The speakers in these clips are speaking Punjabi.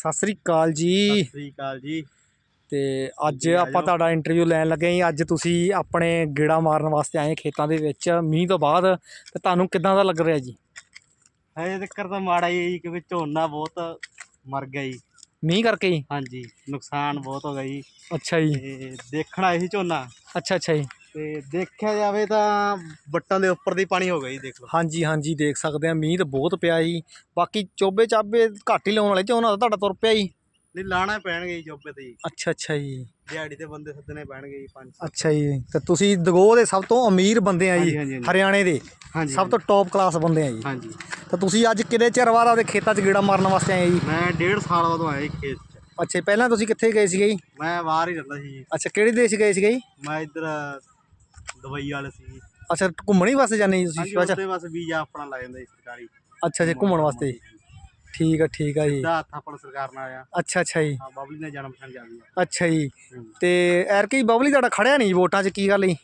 ਸਤਿ ਸ੍ਰੀ ਅਕਾਲ ਜੀ। ਸਤਿ ਸ੍ਰੀ ਅਕਾਲ ਜੀ। ਤੇ ਅੱਜ ਜੀ, ਆ ਆਪਾਂ ਜਾਓ। ਤੁਹਾਡਾ ਇੰਟਰਵਿਊ ਲੈਣ ਲੱਗੇ ਹਾਂ ਅੱਜ ਤੁਸੀਂ ਆਪਣੇ ਗੇੜਾ ਮਾਰਨ ਵਾਸਤੇ ਆਏ ਖੇਤਾਂ ਦੇ ਵਿੱਚ। ਮੀਂਹ ਤੋਂ ਬਾਅਦ ਤੇ ਤੁਹਾਨੂੰ ਕਿਦਾਂ ਦਾ ਲੱਗ ਰਿਹਾ ਜੀ? ਹਜੇ ਤੱਕ ਤਾਂ ਮਾੜਾ ਹੀ ਹੈ ਜੀ ਕਿਉਂਕਿ ਝੋਨਾ ਬਹੁਤ ਮਰ ਗਿਆ ਜੀ। ਮੀਂਹ ਕਰਕੇ ਹਾਂਜੀ ਨੁਕਸਾਨ ਬਹੁਤ ਹੋ ਗਿਆ ਜੀ। ਅੱਛਾ ਜੀ। ਤੇ ਦੇਖਣਾ ਇਹੀ ਝੋਨਾ। ਅੱਛਾ ਅੱਛਾ ਜੀ। ਤੇ ਦੇਖਿਆ ਜਾਵੇ ਤਾਂ ਵੱਟਾਂ ਦੇ ਉੱਪਰ ਦੀ ਪਾਣੀ ਹੋ ਗਿਆ ਜੀ ਦੇਖ ਲਓ। ਹਾਂਜੀ ਹਾਂਜੀ ਦੇਖ ਸਕਦੇ ਆ ਮੀਂਹ ਤਾਂ ਬਹੁਤ ਪਿਆ ਜੀ। ਬਾਕੀ ਚੋਬੇ ਚਾਬੇ ਘੱਟ ਹੀ ਲਾਉਣ ਵਾਲੇ ਤਾਂ ਤੁਹਾਡਾ ਤੁਰ ਪਿਆ ਜੀ। ਨਹੀਂ ਲਾਣਾ ਪੈਣਗੇ ਜੀ ਜੋਬੇ ਤੇ ਜੀ। ਅੱਛਾ ਅੱਛਾ ਜੀ। ਦਿਹਾੜੀ ਤੇ ਬੰਦੇ ਸੱਦਣੇ ਪੈਣਗੇ ਜੀ ਪੰਜ। ਅੱਛਾ ਜੀ ਤੇ ਤੁਸੀਂ ਦਗੋ ਦੇ ਸਭ ਤੋਂ ਅਮੀਰ ਬੰਦੇ ਆ ਜੀ ਹਾਂਜੀ, ਹਾਂਜੀ, ਹਾਂਜੀ। ਹਰਿਆਣੇ ਦੇ। ਹਾਂਜੀ ਸਭ ਤੋਂ ਟੌਪ ਕਲਾਸ ਬੰਦੇ ਆ ਜੀ। ਹਾਂਜੀ। ਤਾਂ ਤੁਸੀਂ ਅੱਜ ਕਿੰਨੇ ਚਿਰ ਬਾਅਦ ਆਪਦੇ ਖੇਤਾਂ 'ਚ ਗੇੜਾ ਮਾਰਨ ਵਾਸਤੇ ਆਏ ਜੀ? ਮੈਂ ਡੇਢ ਸਾਲ ਬਾਅਦ ਆਇਆ ਜੀ ਖੇਤ 'ਚ। ਅੱਛਾ ਜੀ, ਪਹਿਲਾਂ ਤੁਸੀਂ ਕਿੱਥੇ ਗਏ ਸੀਗੇ ਜੀ? ਮੈਂ ਬਾਹਰ ਹੀ ਰਹਿੰਦਾ ਸੀ ਜੀ। ਅੱਛਾ ਕਿਹੜੇ ਦੇਸ਼ ਗਏ ਸੀਗੇ ਜੀ? ਮੈਂ ਇੱਧਰ ਦੁਬਈ ਵਾਲੇ ਸੀ ਜੀ ਅੱਛਾ ਘੁੰਮਣ ਹੀ ਵਾਸਤੇ ਜਾਂਦੇ ਜੀ ਤੁਸੀਂ? ਅੱਛਾ। ਉੱਥੇ ਬਸ ਵੀਜ਼ਾ ਆਪਣਾ ਲੱਗ ਜਾਂਦਾ ਜੀ ਸਰਕਾਰੀ। ਅੱਛਾ ਜੀ ਘੁੰਮਣ ਵਾਸਤੇ। ਠੀਕ ਆ ਠੀਕ ਆ ਜੀ। ਦਾ ਹੱਥ ਆਪਣਾ ਸਰਕਾਰ ਨਾਲ ਆ ਅੱਛਾ ਅੱਛਾ ਜੀ। ਹਾਂ ਬਬਲੀ ਨੇ ਜਨਮ ਪਛਾਣ ਜਾਂਦੀ ਆ। ਅੱਛਾ ਜੀ। ਹੂੰ। ਤੇ ਐਰਕੀ ਬਬਲੀ ਤੁਹਾਡਾ ਖੜਿਆ ਨਹੀਂ ਵੋਟਾਂ 'ਚ ਕੀ ਗੱਲ ਜੀ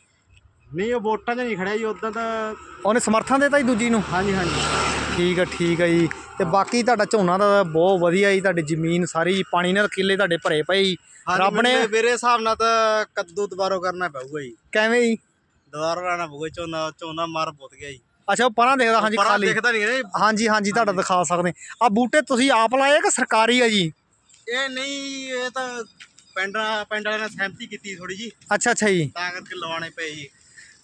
ਨਹੀਂ ਉਹ ਵੋਟਾਂ 'ਚ ਨਹੀਂ ਖੜਿਆ ਜੀ ਉਦਾਂ ਤਾਂ ਉਹਨੇ ਸਮਰਥਨ ਦਿੱਤਾ ਜੀ ਦੂਜੀ ਨੂੰ? ਹਾਂਜੀ ਹਾਂਜੀ। ਠੀਕ ਆ ਠੀਕ ਆ ਜੀ। ਤੇ ਬਾਕੀ ਤੁਹਾਡਾ ਝੋਨਾ ਦਾ ਬਹੁਤ ਵਧੀਆ ਜੀ ਤੁਹਾਡੀ ਜ਼ਮੀਨ ਸਾਰੀ ਪਾਣੀ ਨਾਲ ਕਿੱਲੇ ਤੁਹਾਡੇ ਭਰੇ ਪਏ ਜੀ। ਰੱਬ ਨੇ ਮੇਰੇ ਹਿਸਾਬ ਨਾਲ ਤਾਂ ਕੱਦੂ ਦੁਬਾਰਾ ਕਰਨਾ ਪਊਗਾ ਜੀ। ਕਿਵੇਂ ਜੀ? ਦੁਬਾਰਾ ਲਾਣਾ ਪਊਗਾ ਝੋਨਾ ਝੋਨਾ ਮਾਰ ਪੁੱਤ ਗਿਆ ਜੀ। ਅੱਛਾ ਉਹ ਪਰਾਂ ਦੇਖਦਾ ਹਾਂਜੀ ਪਰਾਂ ਖਾਲੀ। ਦਿਖਦਾ ਨਹੀਂ ਨਾ ਜੀ। ਹਾਂਜੀ ਹਾਂਜੀ ਤੁਹਾਡਾ ਦਿਖਾ ਸਕਦੇ। ਆ ਬੂਟੇ ਤੁਸੀਂ ਆਪ ਲਾਏ ਕਿ ਸਰਕਾਰੀ ਆ ਜੀ? ਇਹ ਨਹੀਂ ਇਹ ਤਾਂ ਪਿੰਡ ਪਿੰਡ ਵਾਲਿਆਂ ਨੇ ਸਹਿਮਤੀ ਕੀਤੀ ਥੋੜੀ ਜੀ। ਅੱਛਾ ਅੱਛਾ ਜੀ। ਤਾਂ ਕਰਕੇ ਲਵਾਉਣੇ ਪਏ ਜੀ।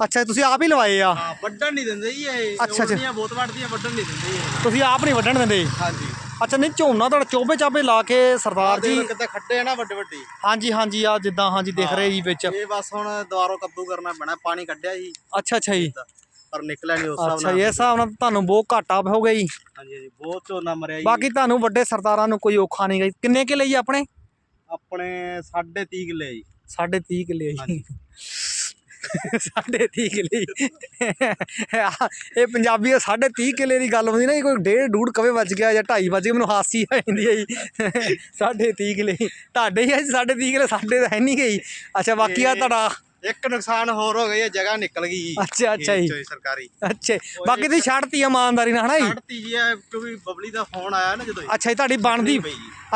ਅੱਛਾ ਤੁਸੀਂ ਆਪ ਹੀ ਲਵਾਏ ਆ? ਹਾਂ ਵੱਢਣ ਨਹੀਂ ਦਿੰਦੇ ਜੀ ਇਹ। ਅੱਛਾ, ਅੱਛਾ। ਉਹਦੀਆਂ ਬਹੁਤ ਵੱਢਦੀਆਂ ਵੱਢਣ ਨਹੀਂ ਦਿੰਦੇ ਜੀ। ਇਹ। ਤੁਸੀਂ ਆਪ ਨਹੀਂ ਵੱਢਣ ਦਿੰਦੇ? ਹਾਂਜੀ। ਅੱਛਾ ਨਹੀਂ ਝੋਨਾ ਤੁਹਾਡਾ ਚੋਬੇ ਚਾਬੇ ਲਾ ਕੇ ਸਰਦਾਰ ਜੀ। ਕਿਤੇ ਖੱਡੇ ਆ ਨਾ ਵੱਡੇ ਵੱਡੇ। ਹਾਂਜੀ ਹਾਂਜੀ ਆ ਜਿੱਦਾਂ ਹਾਂਜੀ ਦਿਖ ਰਹੇ ਜੀ ਵਿੱਚ। ਇਹ ਬਸ ਹੁਣ ਦੁਬਾਰਾ ਕੱਦੂ ਕਰਨਾ ਪੈਣਾ ਪਾਣੀ ਕੱਢਿਆ ਜੀ। ਅੱਛਾ ਅੱਛਾ ਜੀ। ਪਰ ਨਿਕਲਿਆ ਨਹੀਂ ਉਸ ਹਿਸਾਬ ਅੱਛਾ ਨਾਲ। ਜੀ ਇਸ ਹਿਸਾਬ ਨਾਲ ਤੁਹਾਨੂੰ ਬਹੁਤ ਘਾਟਾ ਹੋ ਗਿਆ ਜੀ। ਹਾਂਜੀ ਹਾਂਜੀ ਬਹੁਤ ਝੋਨਾ ਮਰਿਆ ਜੀ। ਬਾਕੀ ਤੁਹਾਨੂੰ ਵੱਡੇ ਸਰਦਾਰਾਂ ਨੂੰ ਕੋਈ ਔਖਾ ਨਹੀਂ ਗਈ ਕਿੰਨੇ ਕਿੱਲੇ ਜੀ ਆਪਣੇ? ਆਪਣੇ 30.5 ਕਿੱਲੇ ਜੀ। ਸਾਢੇ 30 ਕਿੱਲੇ ਜੀ। ਸਾਢੇ 30 ਕਿੱਲੇ। ਇਹ ਪੰਜਾਬੀ ਦਾ ਸਾਢੇ 30 ਕਿੱਲੇ ਦੀ ਗੱਲ ਹੁੰਦੀ ਨਾ ਕੋਈ ਡੇਢ ਡੂੜ ਕਵੇ ਵੱਜ ਗਿਆ ਜਾਂ ਢਾਈ ਵੱਜ ਗਏ ਮੈਨੂੰ ਹਾਸੀ ਆ ਜਾਂਦੀ ਹੈ ਜੀ। ਸਾਢੇ 30 ਕਿੱਲੇ ਤੁਹਾਡੇ ਹੀ ਆ ਜੀ ਸਾਢੇ 30 ਕਿੱਲੇ ਸਾਡੇ ਤਾਂ ਹੈ ਨਹੀਂ ਗਈ ਅੱਛਾ ਬਾਕੀ ਆ ਤੁਹਾਡਾ? ਇੱਕ ਨੁਕਸਾਨ ਹੋਰ ਹੋ ਗਿਆ ਜਗ੍ਹਾ ਨਿਕਲ ਗਈ ਜੀ। ਅੱਛਾ, ਅੱਛਾ ਜੀ। ਸਰਕਾਰੀ। ਅੱਛਾ ਬਾਕੀ ਤੁਸੀਂ ਛੱਡਤੀ ਇਮਾਨਦਾਰੀ ਨਾਲ ਹਨਾ ਜੀ? ਕੱਢਤੀ ਜੀ ਕਿਉਂਕਿ ਬਬਲੀ ਦਾ ਫੋਨ ਆਇਆ ਨਾ ਜਦੋਂ ਅੱਛਾ ਜੀ ਤੁਹਾਡੀ ਬਣਦੀ।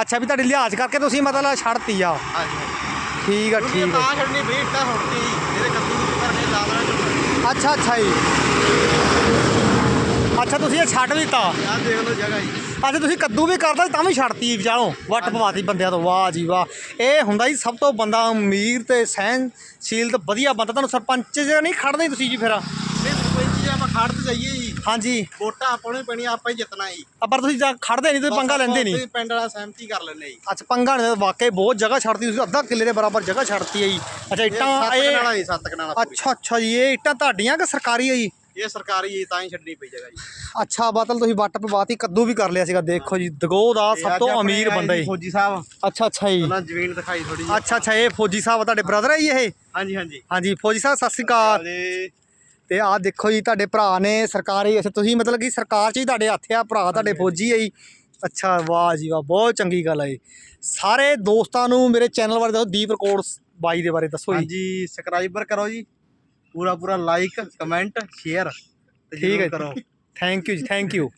ਅੱਛਾ ਵੀ ਤੁਹਾਡੀ ਲਿਹਾਜ਼ ਕਰਕੇ ਤੁਸੀਂ ਮਤਲਬ ਛੱਡਤੀ ਆ। ਹਾਂਜੀ। ਠੀਕ ਆ ਠੀਕ ਆ। ਤਾਂ ਛੱਡਣੀ ਬਈ ਇੱਟਾਂ ਸੁੱਟਤੀ। ਜੀ ਇਹਦੇ ਕੱਦੂ ਦੀ ਕਰਨੇ ਲਾ ਲੈਣਾ ਅੱਛਾ ਅੱਛਾ ਜੀ। ਅੱਛਾ ਤੁਸੀਂ ਇਹ ਛੱਡ ਦਿੱਤਾ। ਆਹ ਦੇਖ ਲਓ ਜਗ੍ਹਾ ਜੀ। ਅੱਛਾ ਤੁਸੀਂ ਕੱਦੂ ਵੀ ਕਰਦਾ ਤਾਂ ਵੀ ਛੱਡਤੀ ਵਿਚਾਲੋਂ। ਵੱਟ ਪਵਾਤੀ ਬੰਦਿਆਂ ਤੋਂ। ਵਾਹ ਜੀ ਵਾਹ। ਇਹ ਹੁੰਦਾ ਜੀ ਸਭ ਤੋਂ ਬੰਦਾ ਅਮੀਰ ਤੇ ਸਹਿਨਸ਼ੀਲ ਤੇ ਵਧੀਆ ਬੰਦਾ। ਤੁਹਾਨੂੰ ਸਰਪੰਚ ਜਿਹੜਾ ਨਹੀਂ ਖੜਦੇ ਤੁਸੀਂ ਜੀ ਫਿਰ ਇਹ ਸਰਪੰਚ ਜੀ ਆਪਾਂ ਖੜ ਤੇ ਜਾਈਏ ਜੀ। ਹਾਂਜੀ। ਵੋਟਾਂ ਹੀ ਪੈਣੀਆਂ ਆਪਾਂ ਹੀ ਜਿੱਤਣਾ ਜੀ। ਆ ਪਰ ਤੁਸੀਂ ਜਾਂ ਖੜਦੇ ਨਹੀਂ ਤੁਸੀਂ ਪੰਗਾ ਲੈਂਦੇ ਨਹੀਂ। ਪਿੰਡ ਵਾਲਾ ਸਹਿਮਤੀ ਕਰ ਲੈਂਦੇ ਜੀ। ਅੱਛਾ ਪੰਗਾ ਨਹੀਂ ਵਾਕਈ ਬਹੁਤ ਜਗ੍ਹਾ ਛੱਡਤੀ ਤੁਸੀਂ ਅੱਧਾ ਕਿੱਲੇ ਦੇ ਬਰਾਬਰ ਜਗ੍ਹਾ ਛੱਡਤੀ ਹੈ ਜੀ। ਅੱਛਾ ਇਹ ਇੱਟਾਂ ਸੱਤ ਇਹ ਕਨਾਲਾ ਜੀ ਸੱਤ ਕਨਾਲਾ ਪੂਰੀ। ਅੱਛਾ ਅੱਛਾ ਜੀ ਇਹ ਇੱਟਾਂ ਤੁਹਾਡੀਆਂ ਕਿ ਸਰਕਾਰੀ ਹੈ ਜੀ? ਇਹ ਸਰਕਾਰੀ ਜੀ ਤਾਂ ਹੀ ਛੱਡਣੀ ਪਈ ਜਗ੍ਹਾ ਜੀ। ਅੱਛਾ ਬਾਤਲ ਤੁਸੀਂ ਵੱਟ ਪਵਾਤੀ ਕੱਦੂ ਵੀ ਕਰ ਲਿਆ ਸੀਗਾ ਦੇਖੋ ਜੀ ਦਗੋ ਦਾ ਸਭ ਅੱਜ ਤੋਂ ਆਪਣੇ ਅਮੀਰ ਆਏ ਬੰਦਾ ਜੀ ਜੀ। ਫੌਜੀ ਸਾਹਿਬ। ਅੱਛਾ ਅੱਛਾ ਜੀ। ਉਹਨਾਂ ਜ਼ਮੀਨ ਦਿਖਾਈ ਥੋੜੀ ਅੱਛਾ ਅੱਛਾ ਇਹ ਫੌਜੀ ਸਾਹਿਬ ਤੁਹਾਡੇ ਬ੍ਰਦਰ ਹੈ ਜੀ ਇਹ? ਹਾਂਜੀ ਹਾਂਜੀ। ਹਾਂਜੀ ਫੌਜੀ ਸਾਹਿਬ ਸਤਿ ਸ਼੍ਰੀ ਅਕਾਲ ਜੀ। ਤੇ ਆਹ ਦੇਖੋ ਜੀ ਤੁਹਾਡੇ ਭਰਾ ਨੇ ਸਰਕਾਰੀ ਅੱਛਾ ਤੁਸੀਂ ਮਤਲਬ ਕਿ ਸਰਕਾਰ 'ਚ ਹੀ ਤੁਹਾਡੇ ਹੱਥ ਆ ਭਰਾ ਤੁਹਾਡੇ ਫੌਜੀ ਹੈ ਜੀ। ਅੱਛਾ ਵਾਹ ਜੀ ਵਾਹ ਬਹੁਤ ਚੰਗੀ ਗੱਲ ਹੈ ਜੀ। ਸਾਰੇ ਦੋਸਤਾਂ ਨੂੰ ਮੇਰੇ ਚੈਨਲ ਬਾਰੇ ਦੱਸੋ ਦੀਪ ਰਿਕਾਰਡਸ ਬਾਈ ਦੇ ਬਾਰੇ ਦੱਸੋ ਜੀ। ਹਾਂਜੀ ਸਬਸਕ੍ਰਾਈਬਰ ਕਰੋ ਜੀ। ਪੂਰਾ ਪੂਰਾ ਲਾਈਕ ਕਮੈਂਟ ਸ਼ੇਅਰ ਠੀਕ ਹੈ ਕਰੋ। ਥੈਂਕ ਯੂ ਜੀ ਥੈਂਕ ਯੂ